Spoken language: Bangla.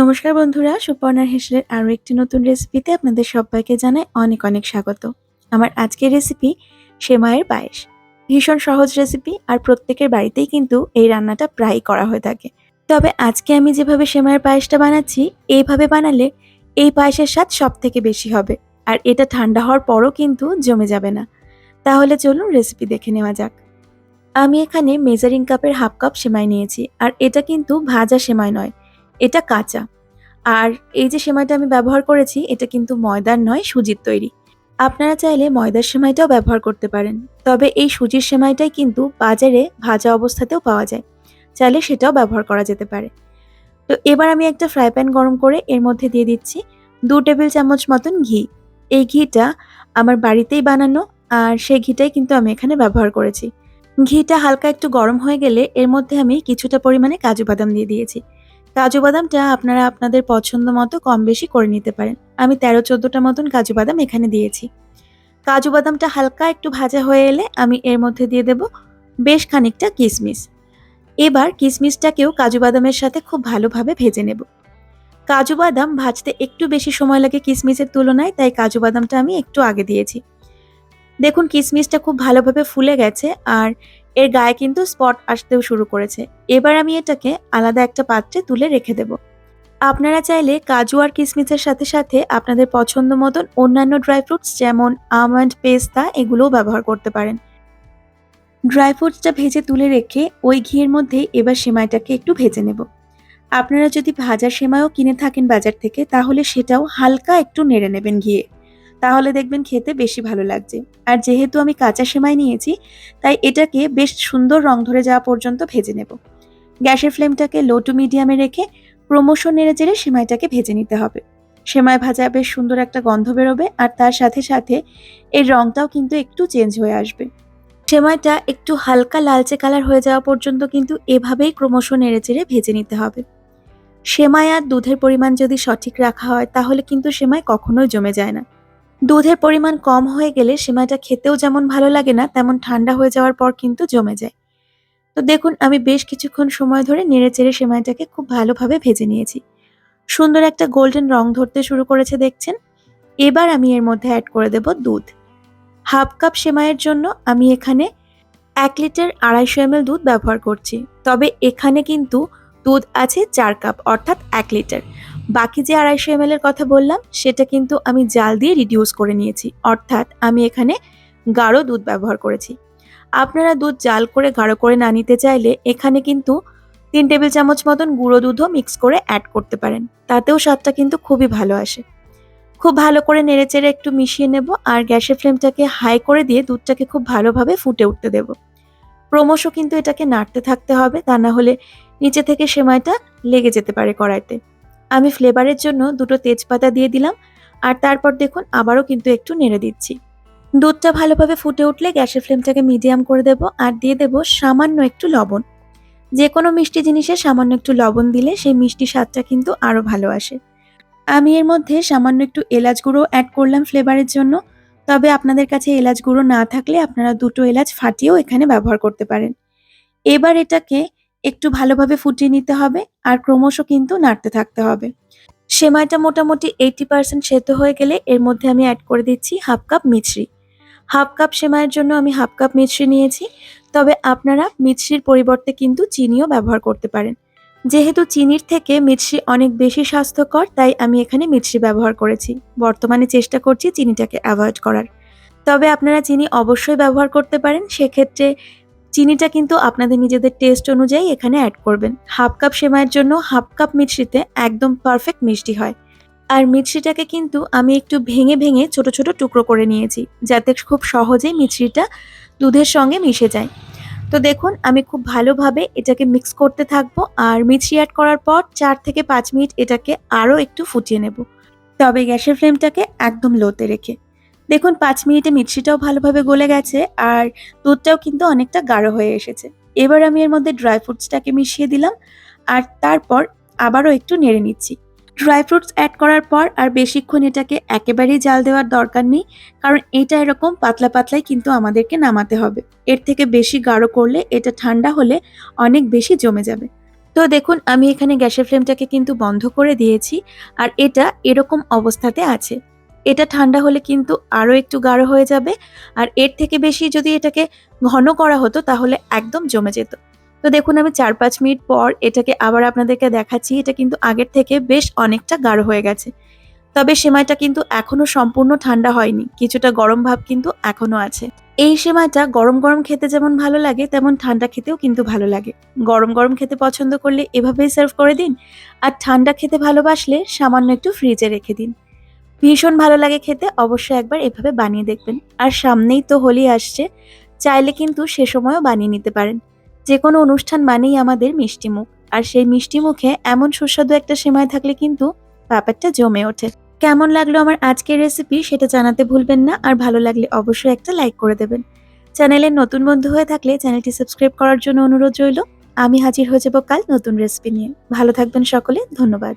নমস্কার বন্ধুরা সুপর্ণার হেসেলের আরও একটি নতুন রেসিপিতে আপনাদের সবাইকে জানাই অনেক অনেক স্বাগত। আমার আজকের রেসিপি সেমাইয়ের পায়েস। ভীষণ সহজ রেসিপি আর প্রত্যেকের বাড়িতেই কিন্তু এই রান্নাটা প্রায়ই করা হয়ে থাকে। তবে আজকে আমি যেভাবে সেমাইয়ের পায়েসটা বানাচ্ছি, এইভাবে বানালে এই পায়েসের স্বাদ সব থেকে বেশি হবে। আর এটা ঠান্ডা হওয়ার পরও কিন্তু জমে যাবে না। তাহলে চলুন রেসিপি দেখে নেওয়া যাক। আমি এখানে মেজারিং কাপের হাফ কাপ সেমাই নিয়েছি, আর এটা কিন্তু ভাজা সেমাই নয়। এটা কাঁচা। আর এই যে সেমাইটা আমি ব্যবহার করেছি, এটা কিন্তু ময়দার নয়, সুজির তৈরি। আপনারা চাইলে ময়দার সেমাইটাও ব্যবহার করতে পারেন। তবে এই সুজির সেমাইটাই কিন্তু বাজারে ভাজা অবস্থাতেও পাওয়া যায়। চাইলে সেটাও ব্যবহার করা যেতে পারে। তো এবার আমি একটা ফ্রাই প্যান গরম করে এর মধ্যে দিয়ে দিচ্ছি দু টেবিল চামচ মতন ঘি। এই ঘিটা আমার বাড়িতেই বানানো, আর সেই ঘিটাই কিন্তু আমি এখানে ব্যবহার করেছি। ঘিটা হালকা একটু গরম হয়ে গেলে এর মধ্যে আমি কিছুটা পরিমাণে কাজু বাদাম দিয়ে দিয়েছি। কাজু বাদামটা আপনারা আপনাদের পছন্দ মতো কম বেশি করে নিতে পারেন। আমি তেরো চোদ্দোটা মতন কাজু বাদাম এখানে দিয়েছি। কাজু বাদামটা হালকা একটু ভাজা হয়ে এলে আমি এর মধ্যে দিয়ে দেব বেশ খানিকটা কিশমিশ এবার কিশমিশটাকেও কাজু বাদামের সাথে খুব ভালোভাবে ভেজে নেব। কাজু বাদাম ভাজতে একটু বেশি সময় লাগে কিশমিশের তুলনায়, তাই কাজু বাদামটা আমি একটু আগে দিয়েছি। দেখুন কিশমিশটা খুব ভালোভাবে ফুলে গেছে আর এর গায়ে কিন্তু স্পট আসতেও শুরু করেছে। এবার আমি এটাকে আলাদা একটা পাত্রে তুলে রেখে দেব। আপনারা চাইলে কাজু আর কিশমিশের সাথে সাথে আপনাদের পছন্দ মতন অন্যান্য ড্রাই ফ্রুটস যেমন আমন্ড, পেস্তা এগুলোও ব্যবহার করতে পারেন। ড্রাই ফ্রুটসটা ভেজে তুলে রেখে ওই ঘিয়ের মধ্যে এবার সেমাইটাকে একটু ভেজে নেব। আপনারা যদি ভাজা সেমাইও কিনে থাকেন বাজার থেকে, তাহলে সেটাও হালকা একটু নেড়ে নেবেন ঘিয়ে। তাহলে দেখবেন খেতে বেশি ভালো লাগছে। আর যেহেতু আমি কাঁচা সেমাই নিয়েছি, তাই এটাকে বেশ সুন্দর রং ধরে যাওয়া পর্যন্ত ভেজে নেব। গ্যাসের ফ্লেমটাকে লো টু মিডিয়ামে রেখে ক্রমশ নেড়ে চেড়ে সেমাইটাকে ভেজে নিতে হবে। সেমাই ভাজা বেশ সুন্দর একটা গন্ধ বেরোবে আর তার সাথে সাথে এর রংটাও কিন্তু একটু চেঞ্জ হয়ে আসবে। সেমাইটা একটু হালকা লালচে কালার হয়ে যাওয়া পর্যন্ত কিন্তু এভাবেই ক্রমশ নেড়ে চেড়ে ভেজে নিতে হবে। সেমাই আর দুধের পরিমাণ যদি সঠিক রাখা হয়, তাহলে কিন্তু সেমাই কখনোই জমে যায় না। দুধের পরিমাণ কম হয়ে গেলে সেমাইটা খেতেও যেমন ভালো লাগে না, তেমন ঠান্ডা হয়ে যাওয়ার পর কিন্তু জমে যায়। তো দেখুন, আমি বেশ কিছুক্ষণ সময় ধরে নেড়ে চেড়ে সেমাইটাকে খুব ভালোভাবে ভেজে নিয়েছি। সুন্দর একটা গোল্ডেন রং ধরতে শুরু করেছে, দেখছেন? এবার আমি এর মধ্যে অ্যাড করে দেব দুধ। হাফ কাপ সেমাইয়ের জন্য আমি এখানে এক লিটার আড়াইশো এমএল দুধ ব্যবহার করছি। তবে এখানে কিন্তু দুধ আছে চার কাপ, অর্থাৎ এক লিটার। বাকি যে আড়াইশো এম এর কথা বললাম, সেটা কিন্তু আমি জাল দিয়ে রিডিউস করে নিয়েছি। অর্থাৎ আমি এখানে গাঢ় দুধ ব্যবহার করেছি। আপনারা দুধ জাল করে গাঢ় করে না নিতে চাইলে এখানে কিন্তু তিন টেবিল চামচ মতন গুঁড়ো দুধও মিক্স করে অ্যাড করতে পারেন। তাতেও স্বাদটা কিন্তু খুবই ভালো আসে। খুব ভালো করে নেড়েচেড়ে একটু মিশিয়ে নেব আর গ্যাসের ফ্লেমটাকে হাই করে দিয়ে দুধটাকে খুব ভালোভাবে ফুটে উঠতে দেব। ক্রমশ কিন্তু এটাকে নাড়তে থাকতে হবে, তা না হলে নিচে থেকে সেমাইটা লেগে যেতে পারে কড়াইতে। আমি ফ্লেভারের জন্য দুটো তেজপাতা দিয়ে দিলাম, আর তারপর দেখুন আবারও কিন্তু একটু নেড়ে দিচ্ছি। দুধটা ভালোভাবে ফুটে উঠলে গ্যাসের ফ্লেমটাকে মিডিয়াম করে দেব, আর দিয়ে দেব সামান্য একটু লবণ। যে কোনো মিষ্টি জিনিসে সামান্য একটু লবণ দিলে সেই মিষ্টি স্বাদটা কিন্তু আরও ভালো আসে। আমি এর মধ্যে সামান্য একটু এলাচ গুঁড়ো অ্যাড করলাম ফ্লেভারের জন্য, তবে আপনাদের কাছে এলাচ গুঁড়ো না থাকলে আপনারা দুটো এলাচ ফাটিয়েও এখানে ব্যবহার করতে পারেন। এবার এটাকে একটু ভালোভাবে ফুটিয়ে নিতে হবে আর ক্রমশ কিন্তু নাড়তে থাকতে হবে। সেমাইটা মোটামুটি এইটি পার্সেন্ট সেদ্ধ হয়ে গেলে এর মধ্যে আমি অ্যাড করে দিচ্ছি হাফ কাপ মিছরি। হাফ কাপ সেমাইয়ের জন্য আমি হাফ কাপ মিছরি নিয়েছি, তবে আপনারা মিছরির পরিবর্তে কিন্তু চিনিও ব্যবহার করতে পারেন। যেহেতু চিনির থেকে মিছরি অনেক বেশি স্বাস্থ্যকর, তাই আমি এখানে মিছরি ব্যবহার করেছি। বর্তমানে চেষ্টা করছি চিনিটাকে অ্যাভয়েড করার। তবে আপনারা চিনি অবশ্যই ব্যবহার করতে পারেন, সেক্ষেত্রে চিনিটা কিন্তু আপনাদের নিজেদের টেস্ট অনুযায়ী এখানে অ্যাড করবেন। হাফ কাপ সেমাইয়ের জন্য হাফ কাপ মিষ্টিতে একদম পারফেক্ট মিষ্টি হয়। আর মিষ্টিটাকে কিন্তু আমি একটু ভেঙে ভেঙে ছোট ছোট টুকরো করে নিয়েছি, যাতে খুব সহজেই মিষ্টিটা দুধের সঙ্গে মিশে যায়। তো দেখুন, আমি খুব ভালোভাবে এটাকে মিক্স করতে থাকব আর মিষ্টি অ্যাড করার পর চার থেকে পাঁচ মিনিট এটাকে আরও একটু ফুটিয়ে নেব। তবে গ্যাসের ফ্লেমটাকে একদম লোতে রেখে। দেখুন, পাঁচ মিনিটে মিক্সিটাও ভালোভাবে গলে গেছে আর দুধটাও কিন্তু অনেকটা গাঢ় হয়ে এসেছে। এবার আমি এর মধ্যে ড্রাই ফ্রুটসটাকে মিশিয়ে দিলাম আর তারপর আবারও একটু নেড়ে নিচ্ছি। ড্রাই ফ্রুটস অ্যাড করার পর আর বেশিক্ষণ এটাকে একেবারেই জাল দেওয়ার দরকার নেই, কারণ এটা এরকম পাতলা পাতলাই কিন্তু আমাদেরকে নামাতে হবে। এর থেকে বেশি গাঢ় করলে এটা ঠান্ডা হলে অনেক বেশি জমে যাবে। তো দেখুন, আমি এখানে গ্যাসের ফ্লেমটাকে কিন্তু বন্ধ করে দিয়েছি আর এটা এরকম অবস্থাতে আছে। এটা ঠান্ডা হলে কিন্তু আরও একটু গাঢ় হয়ে যাবে। আর এর থেকে বেশি যদি এটাকে ঘন করা হতো তাহলে একদম জমে যেত। তো দেখুন, আমি চার পাঁচ মিনিট পর এটাকে আবার আপনাদেরকে দেখাচ্ছি। এটা কিন্তু আগের থেকে বেশ অনেকটা গাঢ় হয়ে গেছে। তবে সেমাইটা কিন্তু এখনও সম্পূর্ণ ঠান্ডা হয়নি। কিছুটা গরম ভাব কিন্তু এখনও আছে। এই সেমাইটা গরম গরম খেতে যেমন ভালো লাগে, তেমন ঠান্ডা খেতেও কিন্তু ভালো লাগে। গরম গরম খেতে পছন্দ করলে এভাবেই সার্ভ করে দিন। আর ঠান্ডা খেতে ভালোবাসলে সামান্য একটু ফ্রিজে রেখে দিন। ভীষণ ভালো লাগে খেতে, অবশ্যই একবার এভাবে বানিয়ে দেখবেন। আর সামনেই তো হোলি আসছে, চাইলে কিন্তু সে সময়ও বানিয়ে নিতে পারেন। যে কোনো অনুষ্ঠান মানেই আমাদের মিষ্টি মুখ। আর সেই মিষ্টি মুখে এমন সুস্বাদু একটা সেমাই থাকলে কিন্তু ব্যাপারটা জমে ওঠে। কেমন লাগল আমার আজকের রেসিপি সেটা জানাতে ভুলবেন না, আর ভালো লাগলে অবশ্যই একটা লাইক করে দেবেন। চ্যানেলের নতুন বন্ধু হয়ে থাকলে চ্যানেলটি সাবস্ক্রাইব করার জন্য অনুরোধ রইল। আমি হাজির হয়ে যাব কাল নতুন রেসিপি নিয়ে। ভালো থাকবেন সকলে, ধন্যবাদ।